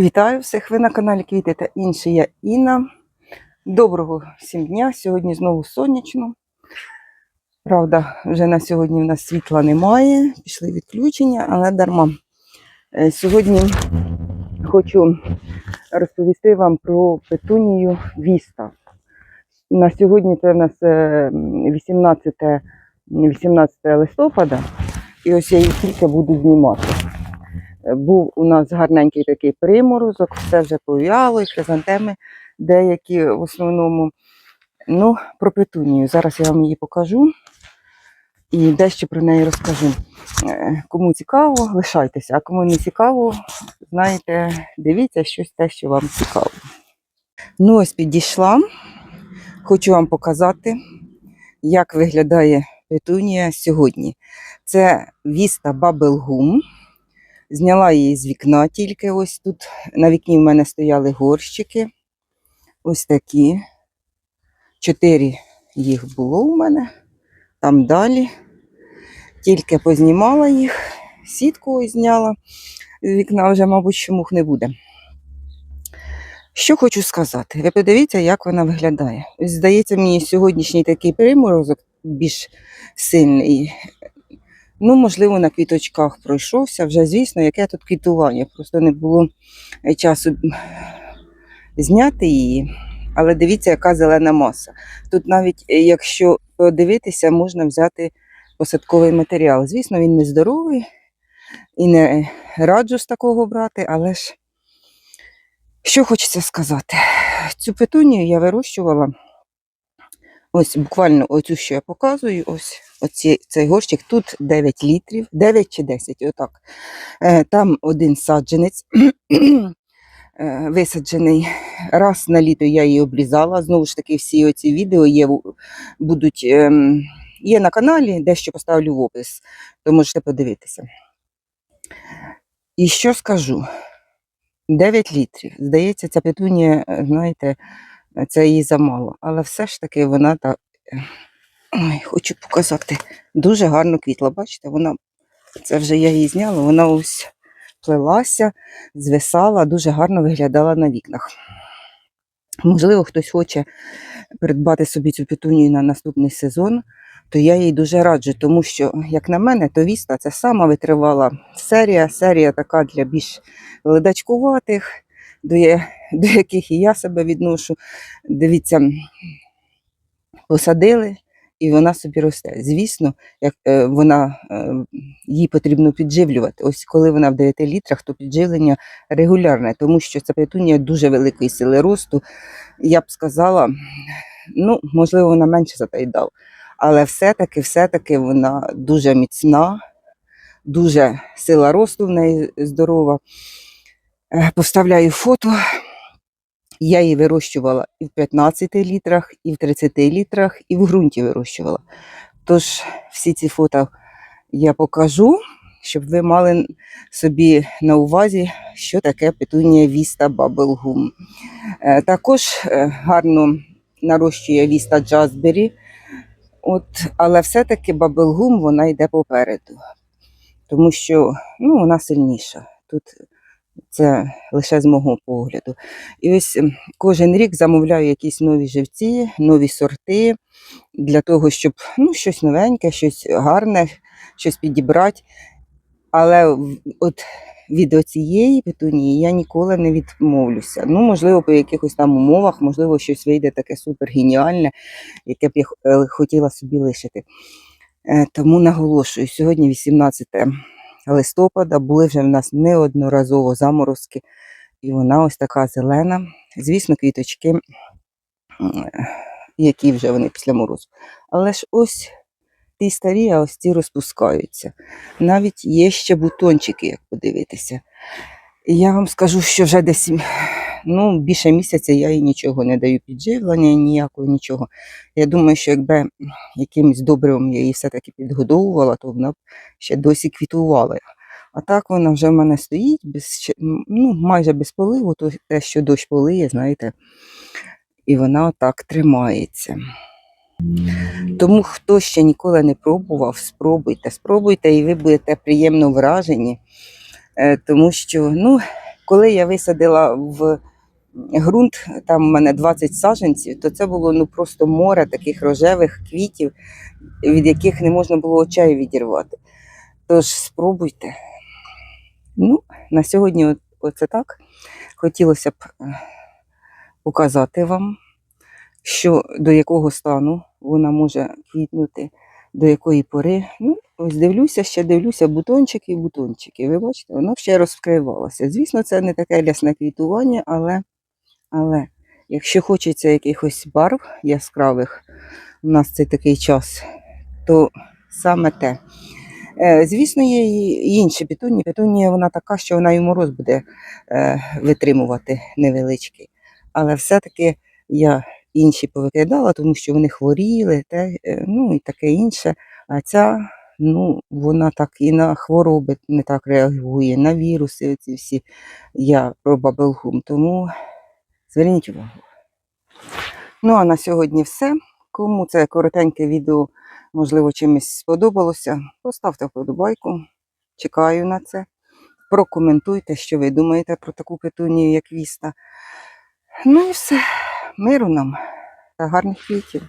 Вітаю всіх! Ви на каналі Квіти та інші. Я Інна. Доброго всім дня. Сьогодні знову сонячно. Правда, вже на сьогодні в нас світла немає, пішли відключення, але дарма. Е, Сьогодні хочу розповісти вам про петунію Віста. На сьогодні це в нас е, 18, 18 листопада, і ось я їх тільки буду знімати. Був у нас гарненький такий приморозок, все вже пов'яло, і хризантеми деякі в основному. Ну, про петунію. Зараз я вам її покажу і дещо про неї розкажу. Е, Кому цікаво, лишайтеся, а кому не цікаво, знаєте, дивіться щось те, що вам цікаво. Ну, ось підійшла. Хочу вам показати, як виглядає петунія сьогодні. Це Bubble Gum. Зняла її з вікна тільки ось тут. На вікні в мене стояли горщики. Ось такі. Чотири їх було у мене. Там далі. Тільки познімала їх, сітку ось зняла. З вікна вже, мабуть, що мух не буде. Що хочу сказати, ви подивіться, як вона виглядає. Здається, мені сьогоднішній такий приморозок більш сильний. Ну, можливо, на квіточках пройшовся. Вже, звісно, яке тут квітування. Просто не було е, часу зняти її. Але дивіться, яка зелена маса. Тут навіть, е, якщо подивитися, можна взяти посадковий матеріал. Звісно, він не здоровий і не раджу з такого брати, але ж що хочеться сказати. Цю петунію я вирощувала. Ось буквально оцю, що я показую, ось оці, цей горщик. Тут 9 літрів, 9 чи 10, отак. Е, Там один саджанець е, висаджений. Раз на літо я її обрізала. Знову ж таки, всі оці відео є, будуть, ем, є на каналі, дещо поставлю в опис, то можете подивитися. І що скажу? 9 літрів. Здається, ця петунія, знаєте, це їй замало. Але все ж таки вона так. Ой, хочу показати. Дуже гарно квітла. Бачите, вона це вже я її зняла, вона ось плелася, звисала, дуже гарно виглядала на вікнах. Можливо, хтось хоче придбати собі цю петунію на наступний сезон, то я їй дуже раджу, тому що, як на мене, то Віста це сама витривала серія, серія така для більш ледачкуватих, до, я- до яких і я себе відношу. Дивіться, посадили, і вона собі росте. Звісно, як е, вона е, їй потрібно підживлювати. Ось коли вона в 9 літрах, то підживлення регулярне, тому що ця петунія дуже великої сили росту. Я б сказала, ну, можливо, вона менше за те дав. Але все-таки, все-таки вона дуже міцна, дуже сила росту в неї здорова. Е, Поставляю фото. Я її вирощувала і в 15 літрах, і в 30 літрах, і в ґрунті вирощувала. Тож всі ці фото я покажу, щоб ви мали собі на увазі, що таке петунія Віста Бабелгум. Е, Також е, гарно нарощує Віста Джазбері, от, але все-таки Бабелгум вона йде попереду, тому що ну, вона сильніша. Тут це лише з мого погляду. І ось ем, кожен рік замовляю якісь нові живці, нові сорти для того, щоб ну, щось новеньке, щось гарне, щось підібрати. Але от від цієї петунії я ніколи не відмовлюся. Ну, можливо, по якихось там умовах, можливо, щось вийде таке супер геніальне, яке б я е, хотіла собі лишити. Е, Тому наголошую, сьогодні 18 листопада, були вже в нас неодноразово заморозки, і вона ось така зелена. Звісно, квіточки, які вже вони після морозу. Але ж ось ті старі, а ось ті розпускаються. Навіть є ще бутончики, як подивитися. І я вам скажу, що вже десь ну, більше місяця я їй нічого не даю підживлення, ніякого нічого. Я думаю, що якби якимось добривом я її все-таки підгодовувала, то вона б ще досі квітувала. А так вона вже в мене стоїть без, ну, майже без поливу, то те, що дощ полиє, знаєте, і вона отак тримається. Тому хто ще ніколи не пробував, спробуйте, спробуйте, і ви будете приємно вражені, Е, тому що ну, коли я висадила в ґрунт, там у мене 20 саджанців, то це було ну просто море таких рожевих квітів, від яких не можна було очей відірвати. Тож спробуйте. Ну, на сьогодні оце так. Хотілося б е, показати вам, що до якого стану вона може квітнути, до якої пори. Ну, ось дивлюся, ще дивлюся, бутончики, і бутончики. Ви бачите, воно ще розкривалося. Звісно, це не таке рясне квітування, але, але якщо хочеться якихось барв яскравих, у нас це такий час, то саме те. Е, Звісно, є і інші петунії. Петунія вона така, що вона і мороз буде е, витримувати невеличкий. Але все-таки я інші повикидала, тому що вони хворіли, те, е, ну і таке інше. А ця, ну, вона так і на хвороби не так реагує, на віруси оці всі. Я про бабелгум, тому зверніть увагу. Ну а на сьогодні все. Кому це коротеньке відео, можливо, чимось сподобалося, поставте вподобайку. Чекаю на це. Прокоментуйте, що ви думаєте про таку петунію, як віста. Ну і все. Миру нам та гарних квітів.